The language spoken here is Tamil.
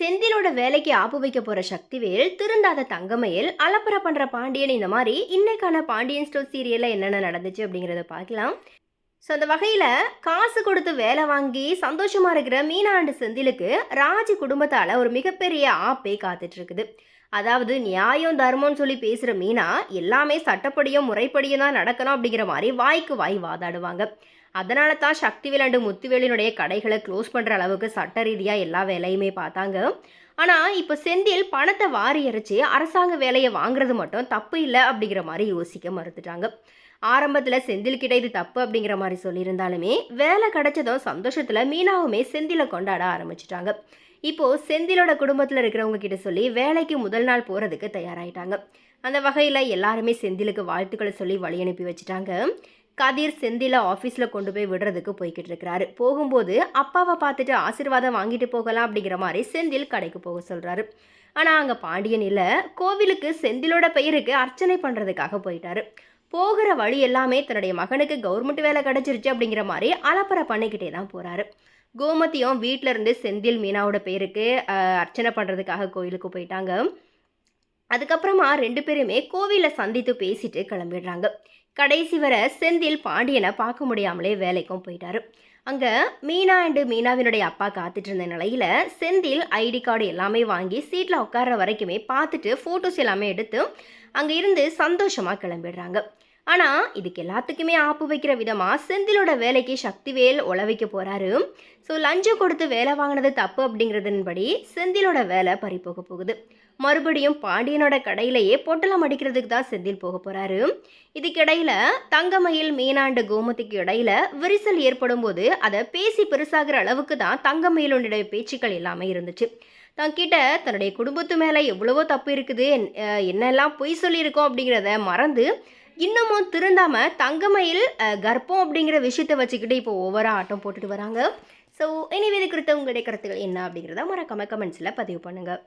செந்திலோட வேலைக்கு ஆப்பு வைக்க போற சக்திவேல் திருந்தாத தங்கமயில் அலப்பற பண்ற பாண்டியன் இந்த மாதிரி இன்னைக்கான பாண்டியன் ஸ்டோர் சீரியல்ல என்னென்ன நடந்துச்சு அப்படிங்கறத பார்க்கலாம். ஸோ அந்த வகையில் காசு கொடுத்து வேலை வாங்கி சந்தோஷமாக இருக்கிற மீனா அண்டு செந்திலுக்கு ராஜ் குடும்பத்தால் ஒரு மிகப்பெரிய ஆப்பே காத்துட்ருக்குது. அதாவது நியாயம் தர்மம்னு சொல்லி பேசுகிற மீனா எல்லாமே சட்டப்படியும் முறைப்படியும் தான் நடக்கணும் அப்படிங்கிற மாதிரி வாய்க்கு வாய் வாதாடுவாங்க. அதனால தான் சக்திவேல் அண்டு முத்துவேலினுடைய கடைகளை க்ளோஸ் பண்ணுற அளவுக்கு சட்ட ரீதியாக எல்லா வேலையுமே பார்த்தாங்க. ஆனால் இப்போ செந்தில் பணத்தை வாரி இறைச்சி அரசாங்க வேலையை வாங்குறது மட்டும் தப்பு இல்லை அப்படிங்கிற மாதிரி யோசிக்க மறுத்துட்டாங்க. ஆரம்பத்தில் செந்தில் கிட்ட இது தப்பு அப்படிங்கிற மாதிரி சொல்லியிருந்தாலுமே வேலை கிடைச்சதும் சந்தோஷத்தில் மீனாவுமே செந்திலை கொண்டாட ஆரம்பிச்சிட்டாங்க. இப்போது செந்திலோட குடும்பத்தில் இருக்கிறவங்க கிட்ட சொல்லி வேலைக்கு முதல் நாள் போகிறதுக்கு தயாராகிட்டாங்க அந்த வகையில் எல்லாருமே செந்திலுக்கு வாழ்த்துக்களை சொல்லி வழி அனுப்பி வச்சுட்டாங்க. கதிர் செந்தில ஆஃபீஸில் கொண்டு போய் விடுறதுக்கு போய்கிட்டு இருக்கிறாரு. போகும்போது அப்பாவை பார்த்துட்டு ஆசீர்வாதம் வாங்கிட்டு போகலாம் அப்படிங்கிற மாதிரி செந்தில் கடைக்கு போக சொல்கிறாரு ஆனால் அங்கே பாண்டியன் இல்லை. கோவிலுக்கு செந்திலோட பெயருக்கு அர்ச்சனை பண்ணுறதுக்காக போயிட்டாரு. போகிற வழி எல்லாமே தன்னுடைய மகனுக்கு கவர்மெண்ட் வேலை கிடச்சிருச்சு அப்படிங்கிற மாதிரி அலப்பறை பண்ணிக்கிட்டே தான் போகிறாரு கோமதியும் வீட்டில் இருந்து செந்தில் மீனாவோட பேருக்கு அர்ச்சனை பண்ணுறதுக்காக கோயிலுக்கு போயிட்டாங்க. அதுக்கப்புறமா ரெண்டு பேருமே கோவிலில் சந்தித்து பேசிட்டு கிளம்பிடுறாங்க. கடைசி வரை செந்தில் பாண்டியனை பார்க்க முடியாமலே வேலைக்கும் போயிட்டாரு. அங்கே மீனா அண்டு மீனாவினுடைய அப்பா காத்துட்டு இருந்த நிலையில் செந்தில் ஐடி கார்டு எல்லாமே வாங்கி சீட்டில் உட்கார்ற வரைக்குமே பார்த்துட்டு ஃபோட்டோஸ் எல்லாமே எடுத்து அங்கே இருந்து சந்தோஷமாக கிளம்பிடுறாங்க. ஆனால் இதுக்கு எல்லாத்துக்குமே ஆப்பு வைக்கிற விதமாக செந்திலோட வேலைக்கு சக்திவேல் உழ வைக்க போகிறாரு ஸோ லஞ்சம் கொடுத்து வேலை வாங்கினது தப்பு அப்படிங்கிறதுன்படி செந்திலோட வேலை பறி போக போகுது. மறுபடியும் பாண்டியனோட கடையிலேயே பொட்டலம் அடிக்கிறதுக்கு தான் செந்தில் போக போகிறாரு இதுக்கிடையில் தங்கமயில் மீனாண்டு கோமதிக்கு இடையில விரிசல் ஏற்படும் போது அதை பேசி பெருசாகிற அளவுக்கு தான் தங்கமயிலுடைய பேச்சுக்கள் எல்லாமே இருந்துச்சு. தங்கிட்ட தன்னுடைய குடும்பத்து மேலே எவ்வளவோ தப்பு இருக்குது என்- என்னெல்லாம் பொய் சொல்லியிருக்கோம் அப்படிங்கிறத மறந்து இன்னமும் திருந்தாமல் தங்கமயில் கர்ப்பம் அப்படிங்கிற விஷயத்தை வச்சுக்கிட்டு இப்போ ஓவராக ஆட்டம் போட்டுட்டு வராங்க. ஸோ இனி இது குறித்த உங்களுடைய கருத்துக்கள் என்ன அப்படிங்கிறத மறக்காம கமெண்ட்ஸில் பதிவு பண்ணுங்கள்